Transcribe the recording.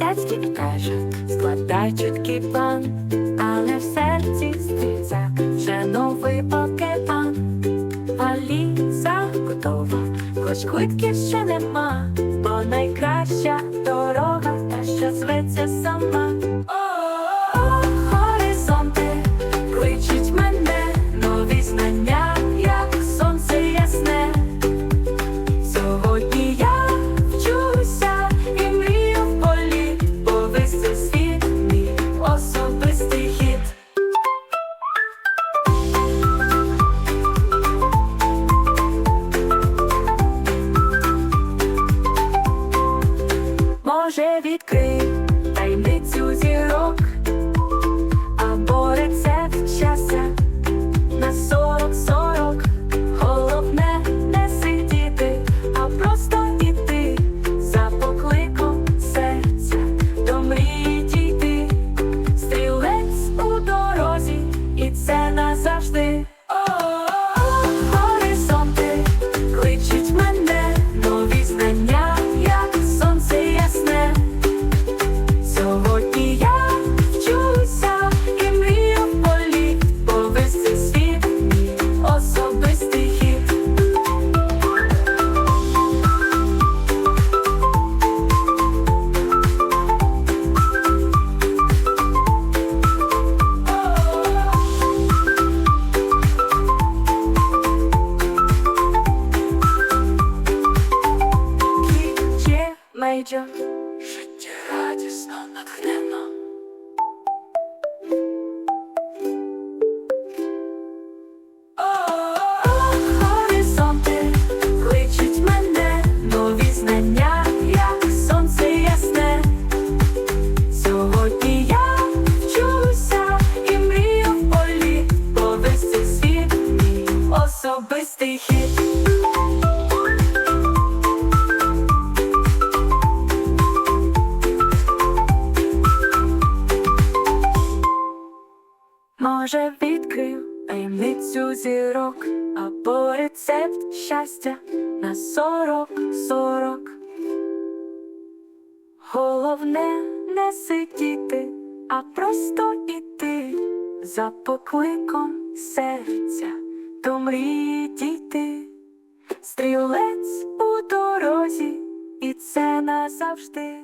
І каже, складай чіткий план, але в серці стріця вже новий покетан, Валіза готова, хоч квитків ще нема, бо найкраща дорога, та що зветься сама. Може відкрий мейджор. Життя радісно, натхненно. Горизонти кличуть мене, нові знання, як сонце ясне. Сьогодні я вчуся і мрію в полі, повести світ мій особистий хід. Може, відкрив таємницю зірок або рецепт щастя на сорок сорок. Головне не сидіти, а просто іти за покликом серця до мрії дійти. Стрілець у дорозі, і це назавжди.